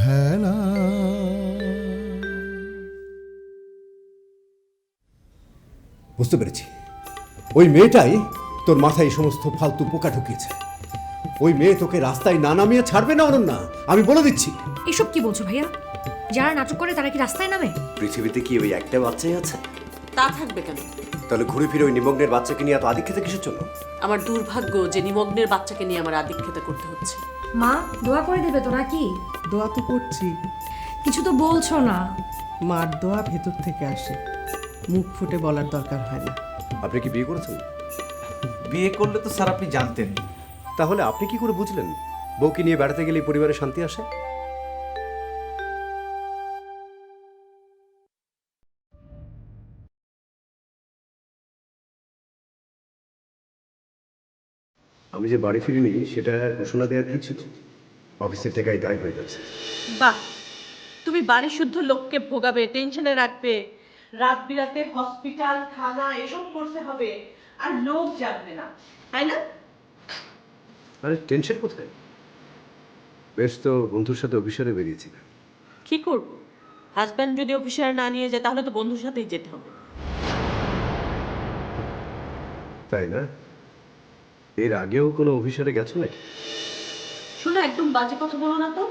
ভেলা। বুঝতে পেরেছি। ওই মেয়েটাই তোর মাথায় এই সমস্ত ফালতু পোকা ঢুকিয়েছে। ওই মেয়ে তোকে রাস্তায় না নামিয়ে ছাড়বে না অনন্যা? আমি বলে দিচ্ছি। এসব কি বলছো ভাইয়া? যারা নাটক করে তারা কি রাস্তায় নামে? পৃথিবীতে কি ওই একটা বাচ্চাই আছে? তা থাকবে কেন? তাহলে ঘুরে ফিরে ওই নিমগ্নের বাচ্চাকে নিয়ে এত আদিক্ষেতে কিসের জন্য? আমার দুর্ভাগ্য যে নিমগ্নের বাচ্চাকে নিয়ে আমার আদিক্ষেতা করতে হচ্ছে। মা দোয়া করে দেবে তো নাকি দোয়া তো করছি। কিছু তো বলছো না। মার দোয়া ভেতর থেকে আসে। মুখ ফুটে বলার দরকার হয় না। আপনি কি বিয়ে করেছেন? বিয়ে করলে তো স্যার আপনি জানতেন। তাহলে আপনি কি করে বুঝলেন? বউকে নিয়ে বেড়াতে গেলে পরিবারে শান্তি আসে? আমি যে বাড়ি ফিরিনি সেটা ঘোষণা দেওয়ার কি ছিল? অফিসের টাকায় দায় হয়ে যাচ্ছে। বাহ! তুমি বাড়ি শুদ্ধ লোককে ভোগাবে টেনশনে রাখবে। রাত বিরাতে হসপিটাল থানা এসব করতে হবে আর লোক জানবে না। তাই না? আরে টেনশন কোথায়? বেশ তো বন্ধুর সাথে অফিসারে বেরিয়েছি। কি করব? হাজব্যান্ড যদি অফিসার না নিয়ে যায় তাহলে তো বন্ধুর সাথেই যেতে হবে। তাই না? এর আগেও কোনো অফিসারে গেছো নাকি? শোনো একদম বাজে কথা বলো না তো।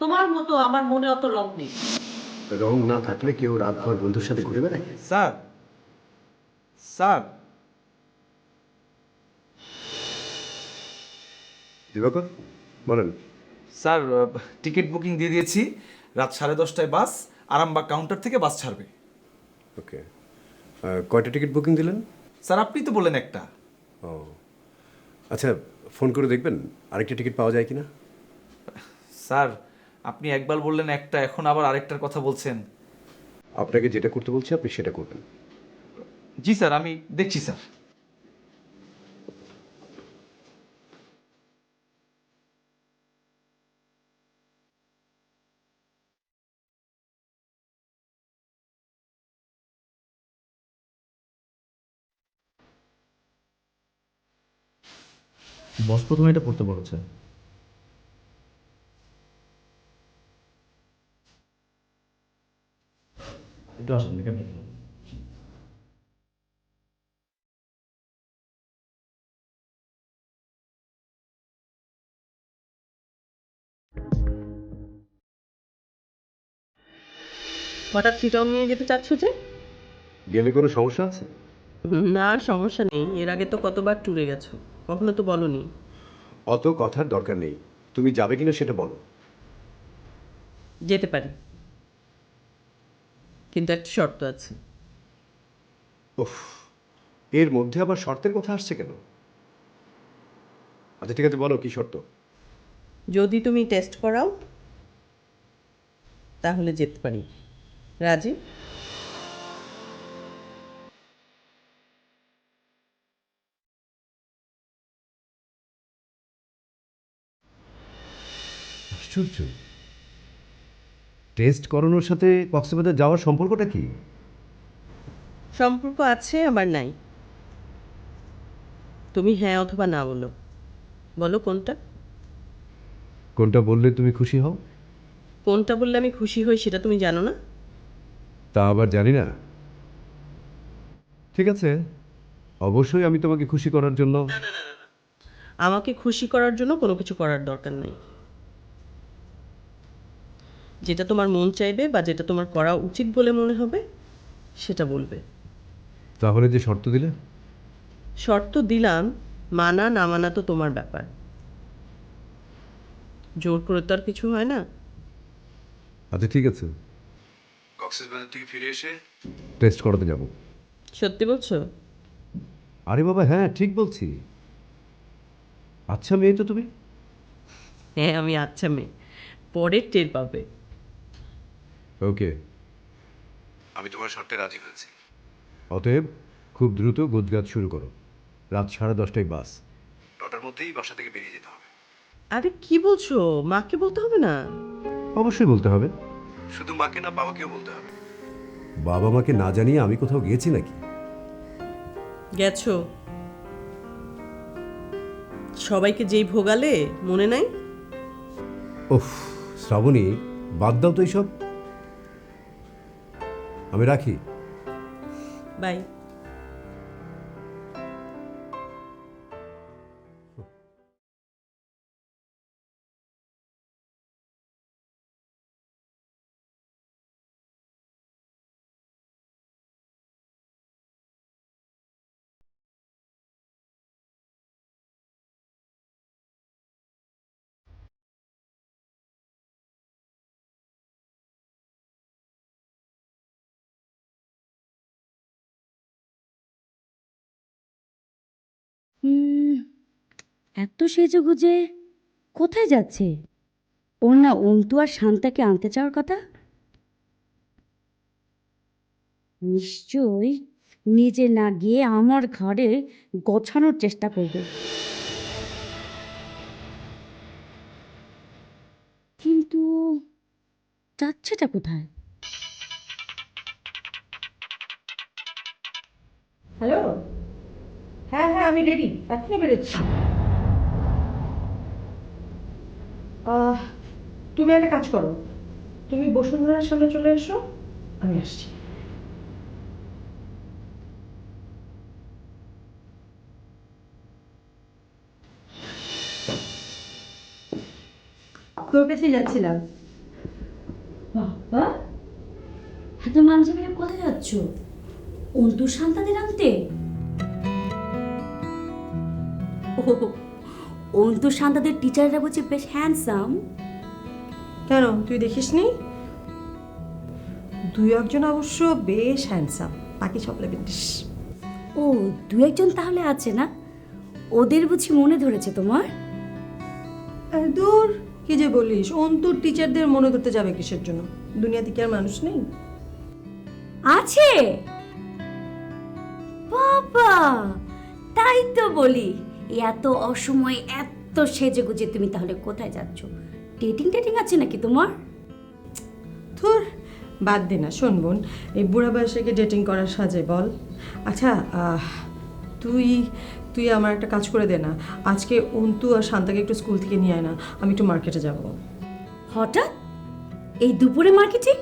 তোমার মতো আমার মনে অত রং নেই। রং না থাকলে কেউ রাতভর বন্ধুর সাথে ঘুরে বেড়ায়? Sir sir. দিবাকর বলেন। স্যার টিকিট বুকিং দিয়ে দিয়েছি। রাত সাড়ে দশটায় বাস আরামবাগ কাউন্টার থেকে বাস ছাড়বে। ওকে। কয়টা টিকিট বুকিং দিলেন? স্যার আপনি তো বললেন একটা। ও। আচ্ছা ফোন করে দেখবেন আরেকটা টিকিট পাওয়া যায় কিনা? স্যার আপনি একবার বললেন একটা এখন আবার আরেকটার কথা বলছেন। আপনাকে যেটা করতে বলছি আপনি সেটা করবেন। জি স্যার আমি দেখছি স্যার। বস প্রথমে এটা পড়তে বলেছে। একটু আসুন এখানে হঠাৎ চিটাও নিয়ে যেতে চাচ্ছ যে? গেলে কোনো সমস্যা আছে? না সমস্যা নেই। এর আগে তো কতবার ট্যুরে গেছো? কখনো তো বলনি। অত কথার দরকার নেই। তুমি যাবে কিনা সেটা বলো। যেতে পারি। কিন্তু একটা শর্ত আছে। উফ এর মধ্যে আবার শর্তের কথা আসছে কেন? আচ্ছা ঠিক আছে বলো কি শর্ত? যদি তুমি টেস্ট করাও তাহলে যেতে পারি। রাজি? আশ্চর্য। টেস্ট করানোর সাথে কক্সবাজার যাওয়ার সম্পর্কটা কি? সম্পর্ক আছে আবার নাই। তুমি হ্যাঁ অথবা না বলো। বলো কোনটা? কোনটা বললে তুমি খুশি হও? কোনটা বললে আমি খুশি হই সেটা তুমি জানো না? তা আবার জানি না। ঠিক আছে অবশ্যই আমি তোমাকে খুশি করার জন্য আমাকে খুশি করার জন্য কোনো কিছু করার দরকার নেই। যেটা তোমার মন চাইবে বা যেটা তোমার করা উচিত বলে মনে হবে সেটা বলবে। তাহলে যে শর্ত দিলে? শর্ত দিলাম মানা না মানা তো তোমার ব্যাপার। জোর করে তো আর কিছু হয় না। আচ্ছা ঠিক আছে। কক্সবাজার থেকে ফিরে এসে? টেস্ট করাতে যাব। সত্যি বলছো? আরে বাবা হ্যাঁ ঠিক বলছি। আচ্ছা মেয়ে তো তুমি? হ্যাঁ আমি আচ্ছা মেয়ে। পরে টের পাবে। ওকে। আমি তোমার শর্তে রাজি হয়েছি। অতএব খুব দ্রুত গোজগাছ শুরু করো। রাত সাড়ে দশটায় বাস। নটার মধ্যেই বাসা থেকে বেরিয়ে যেতে হবে। আরে কি বলছো? মাকে বলতে হবে না? অবশ্যই বলতে হবে। শুধু মাকে না বাবাকেও বলতে হবে। বাবা মাকে না জানিয়ে আমি কোথাও গিয়েছি নাকি? গেছো। সবাইকে যেই ভোগালে মনে নাই? ওফ শ্রাবণী বাদ দাও তো এইসব। আমি রাখি বাই হুম, এত সেজে গুজে কোথায় যাচ্ছে? ওর না অন্তু আর শান্তাকে আনতে চাওয়ার কথা? নিশ্চয়ই নিজে না গিয়ে আমার ঘরে গোছানোর চেষ্টা করবে। কিন্তু যাচ্ছেটা কোথায়? হ্যালো? হ্যাঁ হ্যাঁ আমি রেডি এখনই বেরোচ্ছি। তুমি একটা কাজ করো। তুমি বসুন্ধরার সামনে চলে এসো, আমি আসছি। তোর কাছে যাচ্ছিলাম। বাবা, এত মানুষের মেয়ে কোথায় যাচ্ছ? অন্তু শান্তাদের আনতে? ও অন্তু শান্তাদের টিচাররা বলছে বেশ হ্যান্ডসাম কেন? তুই দেখিসনি? দুই একজন অবশ্য বেশ হ্যান্ডসাম বাকি সব লেবেন্টিস ও দু একজন তাহলে আছে না? ওদের বুঝি মনে ধরেছে তোমার? দূর কি যে বলিস? অন্তর টিচারদের মনে ধরতে যাবে কিসের জন্য? দুনিয়াতে কি আর মানুষ নেই? আছে! বাবা তাই তো বলি। এত অসময়ে এত সেজে গুজে তুমি তাহলে কোথায় যাচ্ছ? ডেটিং টেটিং আছে নাকি তোমার? ধুর বাদ দে না শোন বোন এই বুড়া বয়সে কি ডেটিং করার সাজে বল। আচ্ছা তুই তুই আমার একটা কাজ করে দে না। আজকে অন্তু আর শান্তাকে একটু স্কুল থেকে নিয়ে আয় না আমি একটু মার্কেটে যাব। হঠাৎ? এই দুপুরে মার্কেটিং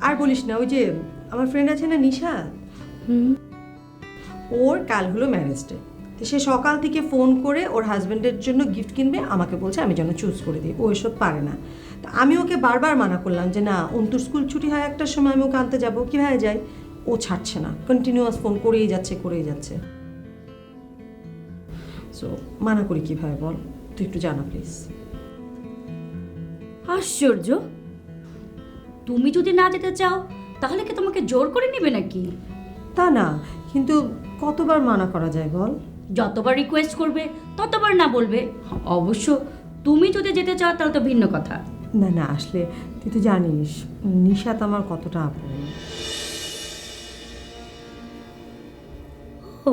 আর বলিস না ওই যে আমার ফ্রেন্ড আছে না নিশা? হুম। ওর কাল হলো ম্যারেজ ডে সে সকাল থেকে ফোন করে ওর হাজব্যান্ডের জন্য গিফট কিনবে আমাকে বলছে আমি যেন চুজ করে দিই। ও এসব পারে না। তা আমি ওকে বারবার মানা করলাম যে না অন্তুর স্কুল ছুটি হয় একটার সময় আমি ওকে আনতে যাব কীভাবে যাই ও ছাড়ছে না। কন্টিনিউয়াস ফোন করেই যাচ্ছে করেই যাচ্ছে। সো মানা করি কীভাবে বল? তুই একটু জানা প্লিজ আশ্চর্য! তুমি যদি না যেতে চাও তাহলে কি তোমাকে জোর করে নেবে নাকি? তা না কিন্তু কতবার মানা করা যায় বল? যতবার রিকোয়েস্ট করবে ততবার না বলবে। অবশ্য তুমি যদি যেতে চাও তাহলে তো ভিন্ন কথা। না না আসলে তুই তো জানিস নিশাত আমার কতটা আপন। ও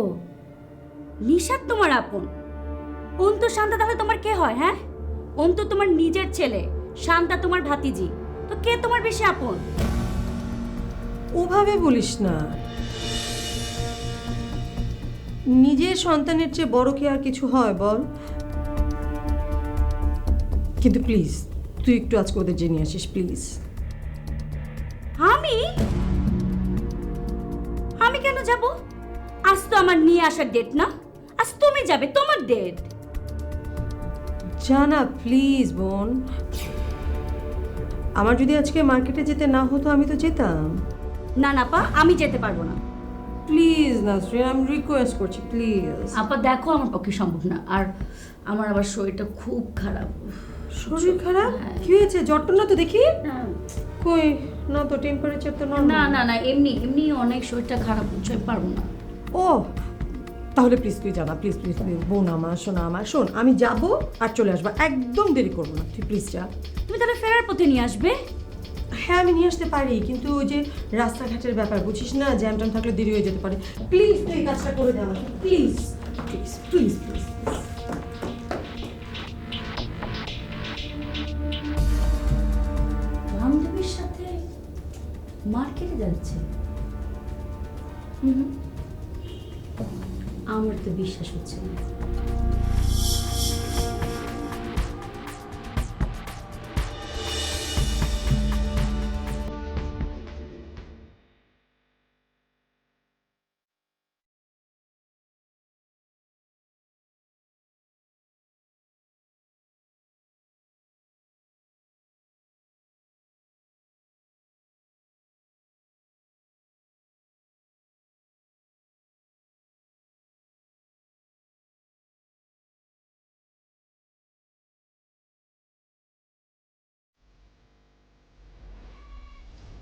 নিশাদ তোমার আপন। অন্তু শান্তা তাহলে তোমার কে হয় হ্যাঁ? অন্তু তোমার নিজের ছেলে শান্তা তোমার ভাতিজি। তো কে তোমার বেশি আপন? ওভাবে বলিস না। নিজের সন্তানের চেয়ে বড় কি আর কিছু হয় বল? কিন্তু প্লিজ তুই একটু আজকে ওদের জেনে আসিস প্লিজ আমি? আমি কেন যাব? আজ তো আমার নিয়ে আসার ডেট না। আজ তুমি যাবে তোমার ডেট জানা প্লিজ বোন। আমার যদি আজকে মার্কেটে যেতে না হতো আমি তো যেতাম। না না পা আমি যেতে পারব না। প্লিজ নাসরিন আমি রিকোয়েস্ট করছি প্লিজ আপা দেখো আমার পক্ষে সম্ভব না। আর আমার আবার শরীরটা খুব খারাপ। শরীর খারাপ? হ্যাঁ। কি হয়েছে? জ্বরটা না তো দেখি? কই না তো টেম্পারেচার তো নর্মাল না না না এমনি এমনি অনেক শরীরটা খারাপ হচ্ছে পারব না। ও তাহলে প্লিজ তুই জানা প্লিজ প্লিজ প্লিজ বোন আমার শোনা আমার শোন আমি যাব আর চলে আসব একদম দেরি করব না। তুই প্লিজ যা। তুমি তাহলে ফেরার পথে নিয়ে আসবে? হ্যাঁ আমি নিয়ে আসতে পারি কিন্তু ওই যে রাস্তাঘাটের ব্যাপার বুঝিস না? জ্যাম ট্যাম থাকলে দেরি হয়ে যেতে পারে। প্লিজ তুই এই কাজটা করে দে আমাকে। প্লিজ প্লিজ প্লিজ প্লিজ বান্ধবীর সাথে মার্কেটে যাচ্ছে। আমার তো বিশ্বাস হচ্ছে না।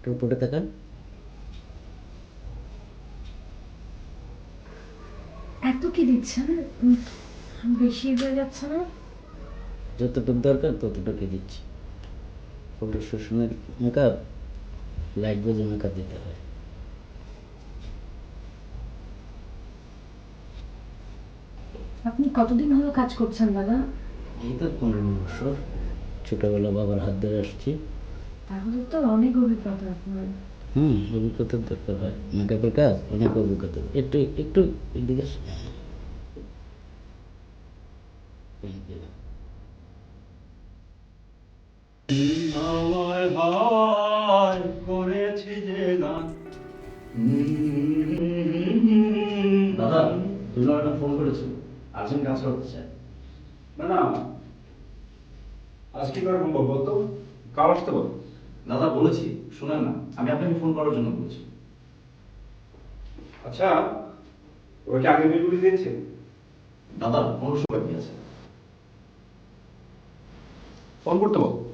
একটু উপরে তাকান। এত কি দিচ্ছেন? বেশি হয়ে যাচ্ছে না? যতটুকু দরকার ততটুকু দিচ্ছি। পুরো শ্বশুরের মেকআপ লাইট বুঝে মেকআপ দিতে হয়। আপনি কতদিন হলো কাজ করছেন দাদা? এই তো পনেরো বছর। ছোটোবেলা বাবার হাত ধরে আসছি। তাহলে তো অনেক অভিজ্ঞতা আপনার হুম অভিজ্ঞতার দরকার হয় মেকআপের কাজ অনেক অভিজ্ঞতা। একটু একটু এদিকে. দাদা একটা ফোন করেছ। আর্জেন্ট কাজ করতে চাই। না না। আজ কি করে সম্ভব বলতো? কাল আসতে বল দাদা বলেছি শোনেন না আমি আপনাকে ফোন করার জন্য বলছি। আচ্ছা ওকে কি আগে বিলগুলি দিয়েছে? দাদা পনেরোশো সময় আছে। ফোন করতে বল।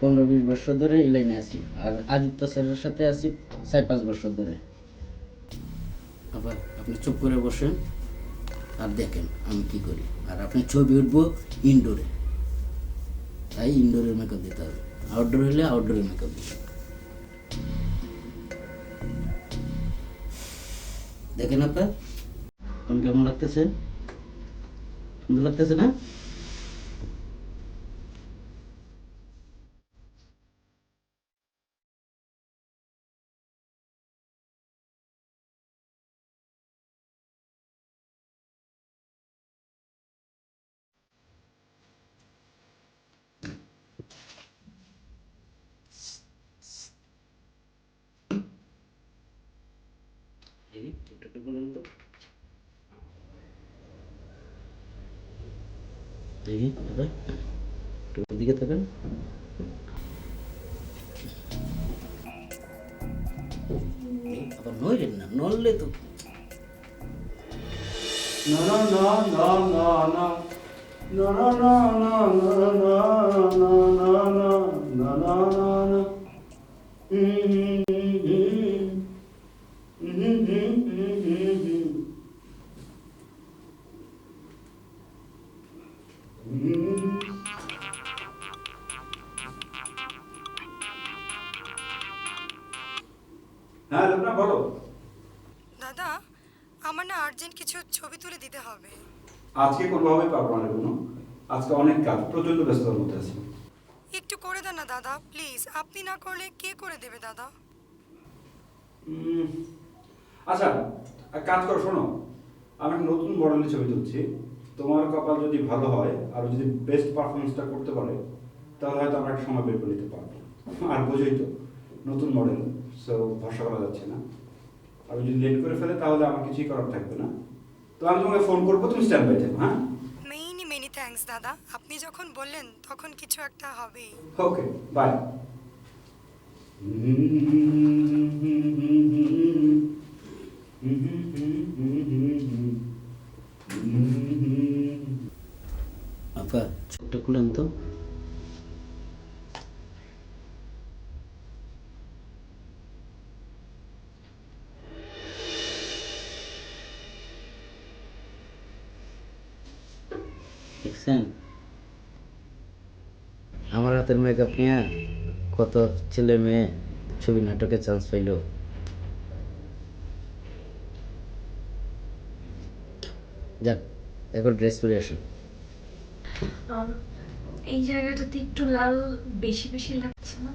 পনেরো বিশ বছর ধরে এই লাইনে আছি। আর আদিত্য স্যারের সাথে আছি চার পাঁচ বছর ধরে। আবার আপনি চুপ করে বসেন আর দেখেন আমি কি করি। আর আপনি ছবি উঠবো ইনডোরে তাই ইনডোরের মেকআপ দিতে হবে। আউটডোর হলে আউটডোরের মেকআপ দিতে হবে। দেখেন আপনার কেমন লাগতেছে? সুন্দর লাগতেছে না দেখি, একটু একটু বলুন তো। দেখি তো না না না না না না না না না না না না না না না না না হুম আজকে কোনোভাবেই পারব না কোনো আজকে অনেক কাজ প্রচণ্ড ব্যস্ততার মধ্যে আছি। একটু করে দেন না দাদা। প্লিজ আপনি না করলে কে করে দেবে দাদা? আচ্ছা এক কাজ করো শোনো। আমি একটা নতুন মডেলের ছবি তুলছি। তোমার কপাল যদি ভালো হয় আর যদি বেস্ট পারফরমেন্সটা করতে পারে তাহলে হয়তো আমরা একটা সময় বের করে নিতে পারব। আর বোঝোই তো নতুন মডেল সো ভরসা করা যাচ্ছে না। আমি যদি লেট করে ফেলে তাহলে আমার কিছুই করার থাকবে না। তো আমি তোমাকে ফোন করব তুমি স্ট্যান্ড বাই থাকো হ্যাঁ? মেনি মেনি থ্যাঙ্কস দাদা। আপনি যখন বললেন তখন কিছু একটা হবে। ওকে বাই আপা ছোট্ট খুলেন তো। দেখছেন? আমার হাতের মেকআপ নিয়ে কত ছেলে মেয়ে ছবি নাটকে চান্স পাইলো। যাক এখন ড্রেস পরে আসুন। এই জায়গাটাতে একটু লাল বেশি বেশি লাগছে না?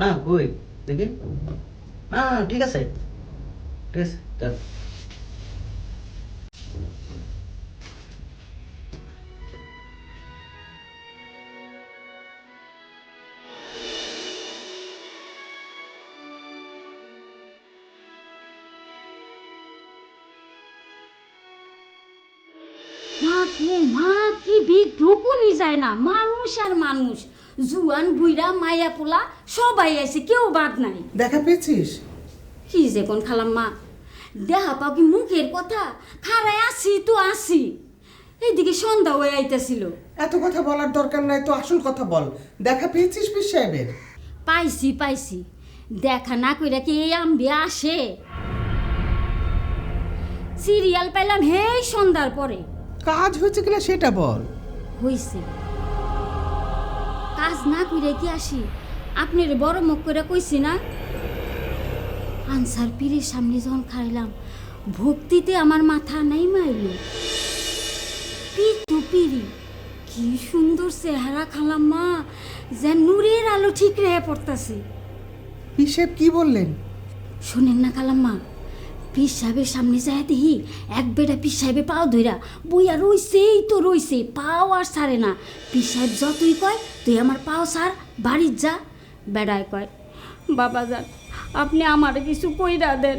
না কই? দেখি। না ঠিক আছে। ঠিক আছে চল মা গো মা কি বিদ্রুপনই যায় না। মানুষ আর মানুষ। জুয়ান বুইরা মায়া পোলা সবাই আছে কেউ বাদ নাই। দেখা পেয়েছিস? কি যে কোন খালাম মা দেহা পাও কি মুখের কথা? খারায় আসি তো আসি এইদিকে সন্ধ্যা হয়ে আইতাছিল। এত কথা বলার দরকার নাই তো আসল কথা বল। দেখা পেয়েছিস পীর সাহেবের? পাইছি পাইছি। দেখা না কইরা কি এই আম্বি আসে? সিরিয়াল পাইলাম হেই সন্ধ্যার পরে। কাজ হয়েছে কিনা সেটা বল। হইছে। কাজ না কইরা কি আসি? আপনার বড় মুখ করে কইছি না? আনসার পীরের সামনে যখন খাইলাম ভক্তিতে আমার মাথা নাই মাইল। পিতু পিরি কি সুন্দর চেহারা খালাম মা যেন নূরের আলো ঠিক রেহে পড়তাছে। পীর সাহেব কি বললেন? শোনেন না খালাম্মা পীর সাহেবের সামনে যায় দেখি এক বেটা পীর সাহেবে পাও ধইরা বইয়া রইছেই তো রইছে পাও আর ছাড়ে না। পীর সাহেব যতই কয় তুই আমার পাও ছাড় বাড়ির যা। বেড়ায় কয় বাবা যান আপনি আমারে কিছু কইরা দেন।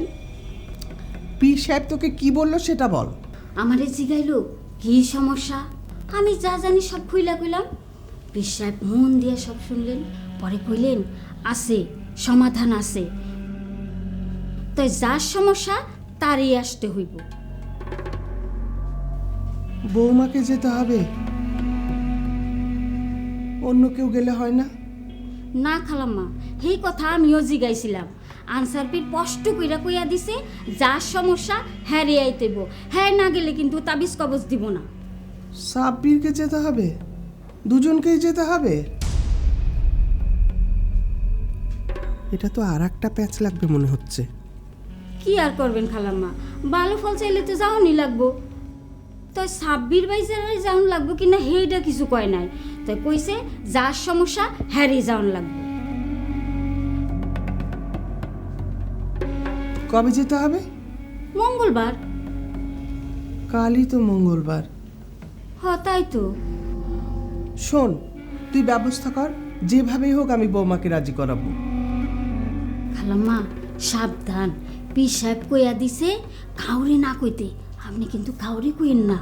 পীর সাহেব তোকে কি বলল সেটা বল। আমারে জিগাইলো কি সমস্যা? আমি যা জানি সব খুইলা কইলাম। পীর সাহেব মন দিয়ে সব শুনলেন পরে কইলেন আছে সমাধান আছে। তাই যার সমস্যা তারই আসতে হইব। বৌমাকে যেতে হবে? অন্য কেউ গেলে হয় না? না খালাম্মা সেই কথা আমিও জিগাইছিলাম। আনসার পীর স্পষ্ট কইরা কইয়া দিছে যার সমস্যা হ্যাঁ আইতেব হ্যাঁ না গেলে কিন্তু তাবিজ কবজ দিব না। সাব্বিরকে যেতে হবে? দুজনকেই যেতে হবে? এটা তো আর একটা প্যাচ লাগবে মনে হচ্ছে। কি আর করবেন খালাম্মা? ভালো ফল চাইলে তো যাওনি লাগবো। তো সাব্বির জেলায় যাওন লাগবো কিনা সেইটা কিছু কয় নাই। তাই কইছে যার সমস্যা হ্যারি যাওন লাগবে। কবে যেতে হবে? মঙ্গলবার। কালই তো মঙ্গলবার। হ্যাঁ তাই তো। শোন তুই ব্যবস্থা কর যেভাবেই হোক আমি বৌমাকে রাজি করাবো। খালাম্মা সাবধান। পীর সাহেব কইয়া দিছে কাউরি না কইতে। আপনি কিন্তু কাউরে কইন না।